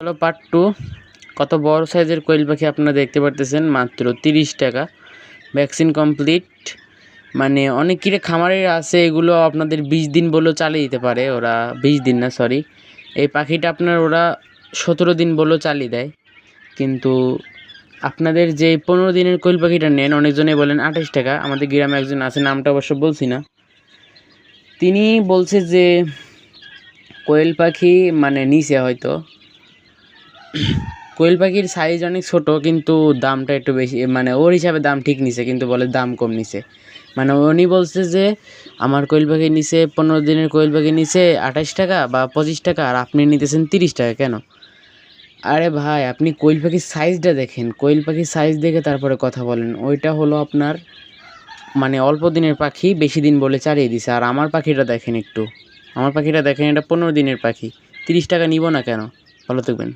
হলো part two কত বড় সাইজের কোয়েল পাখি আপনারা দেখতে পারতেছেন? মাত্র তিরিশ টাকা। ভ্যাকসিন কমপ্লিট মানে অনেক কিরে খামারে আছে, এগুলো আপনাদের বিশ দিন বলেও চালিয়ে দিতে পারে। ওরা বিশ দিন না সরি এই পাখিটা আপনার ওরা সতেরো দিন বলেও চালিয়ে দেয়। কিন্তু আপনাদের যে পনেরো দিনের কোয়েল পাখিটা নেন, অনেকজনে বলেন আঠাশ টাকা। আমাদের গ্রামে একজন আছে, নামটা অবশ্য বলছি না। তিনি বলছে যে কোয়েল পাখি মানে নিচে হয়তো। কোয়েল পাখির সাইজ অনেক ছোটো, কিন্তু দামটা একটু বেশি মানে ওর হিসাবে দাম ঠিক নিছে, কিন্তু বলে দাম কম নিছে। মানে উনি বলছে যে, আমার কোয়েল পাখি নিচে পনেরো দিনের কোয়েল পাখি নিচে আঠাশ টাকা বা পঁচিশ টাকা, আর আপনি নিতেছেন তিরিশ টাকা, কেন? আরে ভাই, আপনি কোয়েল পাখির সাইজটা দেখেন, কোয়েল পাখির সাইজ দেখে তারপরে কথা বলেন। ওইটা হলো আপনার মানে অল্প দিনের পাখি, বেশি দিন বলে চালিয়ে দিছে। আর আমার পাখিটা দেখেন একটু, আমার পাখিটা দেখেন, এটা পনেরো দিনের পাখি, তিরিশ টাকা নিব না কেন? ভালো থাকবেন।